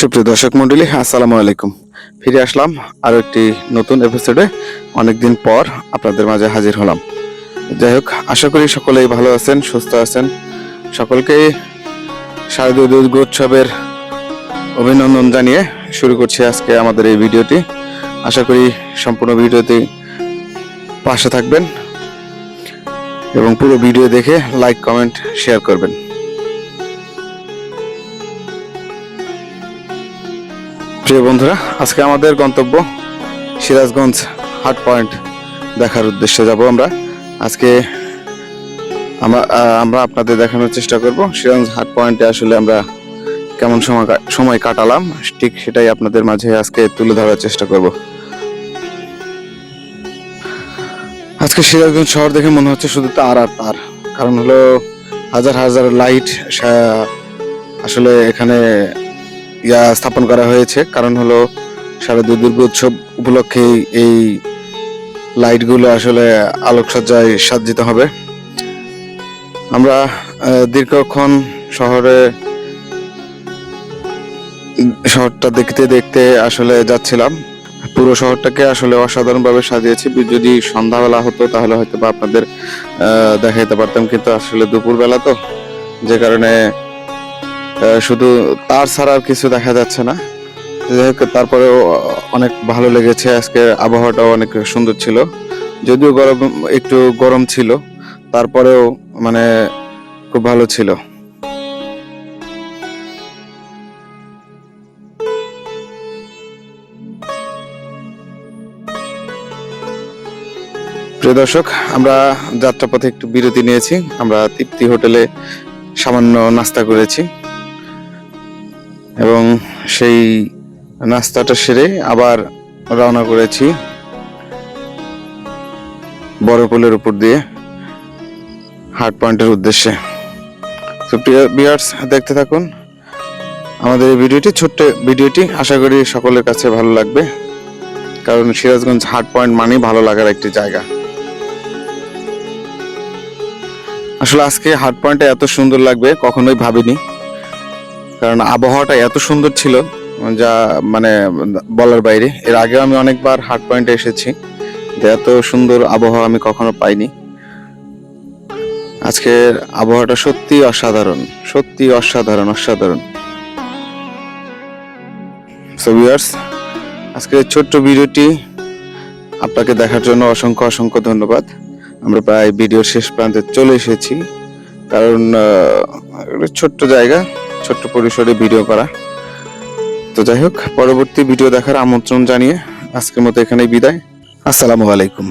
সুপ্রিয় দর্শক মন্ডলী, আসসালামু আলাইকুম। ফিরে আসলাম আরও একটি নতুন এপিসোডে অনেকদিন পর আপনাদের মাঝে হাজির হলাম। যাই হোক, আশা করি সকলেই ভালো আছেন, সুস্থ আছেন। সকলকে শারদীয় দুর্গোৎসবের অভিনন্দন জানিয়ে শুরু করছি আজকে আমাদের এই ভিডিওটি। আশা করি সম্পূর্ণ ভিডিওতে পাশে থাকবেন এবং পুরো ভিডিও দেখে লাইক কমেন্ট শেয়ার করবেন। প্রিয় বন্ধুরা, আজকে আমাদের গন্তব্য সিরাজগঞ্জ হাট পয়েন্ট দেখার উদ্দেশ্যে যাব আমরা। আজকে আমরা আমরা আপনাদের দেখানোর চেষ্টা করব সিরাজগঞ্জ হাট পয়েন্টে আসলে আমরা কেমন সময় সময় কাটালাম, ঠিক সেটাই আপনাদের মাঝে আজকে তুলে ধরার চেষ্টা করব। আজকে সিরাজগঞ্জ শহর দেখে মনে হচ্ছে শুধু তার আর তার, কারণ হলো হাজার হাজার লাইট আসলে এখানে ইয়া স্থাপন করা হয়েছে। কারণ হলো শারদীয় দুর্গোৎসব উপলক্ষে এই লাইটগুলো আসলে আলোকসজ্জায় সাজ্জিত হবে। আমরা দীর্ঘক্ষণ শহরে, শহরটা দেখতে দেখতে আসলে যাচ্ছিলাম। পুরো শহরটাকে আসলে অসাধারণভাবে সাজিয়েছি। যদি সন্ধ্যাবেলা হতো, তাহলে হয়তো বা আপনাদের দেখাইতে পারতাম। কিন্তু আসলে দুপুরবেলা তো, যে কারণে শুধু তার ছাড়া আর কিছু দেখা যাচ্ছে না। যাই তারপরেও অনেক ভালো লেগেছে। আজকে আবহাওয়াটাও অনেক সুন্দর ছিল। যদিও গরম, একটু গরম ছিল। তারপরেও মানে খুব ভালো ছিল। প্রিয় দর্শক, আমরা যাত্রাপথে একটু বিরতি নিয়েছি। আমরা তৃপ্তি হোটেলে সামান্য নাস্তা করেছি। এবং সেই নাস্তাটা সেরে আবার রওনা করেছি বড় পুলের উপর দিয়ে হার্ট পয়েন্টের উদ্দেশ্যে। তো বিয়ার্স দেখতে থাকুন। আমাদের এই ভিডিওটি, ছোট্ট ভিডিওটি আশা করি সকলের কাছে ভালো লাগবে। কারণ সিরাজগঞ্জ হার্ট পয়েন্ট মানেই ভালো লাগার একটি জায়গা। আসলে আজকে হার্ট পয়েন্টে এত সুন্দর লাগবে, কখনোই ভাবিনি। কারণ আবহাওয়াটা এত সুন্দর ছিল, যা মানে বলার বাইরে। এর আগে আমি অনেকবার হার্ট পয়েন্টে এসেছি এত সুন্দর আবহাওয়া আমি কখনো পাইনি। আজকের আবহাওয়াটা সত্যি অসাধারণ সত্যি অসাধারণ অসাধারণ। ভিউয়ার্স আজকের ছোট্ট ভিডিওটি আপনাকে দেখার জন্য অসংখ্য অসংখ্য ধন্যবাদ। আমরা প্রায় ভিডিওর শেষ প্রান্তে চলে এসেছি, কারণ ছোট্ট জায়গা। ছোট্ট পরিসরে ভিডিও করা। তো যাই হোক, পরবর্তী ভিডিও দেখার আমন্ত্রণ জানিয়ে আজকের মতো এখানেই বিদায়। আসসালামু আলাইকুম।